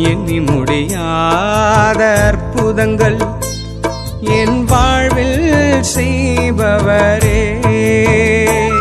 எண்ணி முடியாத அற்புதங்கள் என் வாழ்வில் செய்பவரே.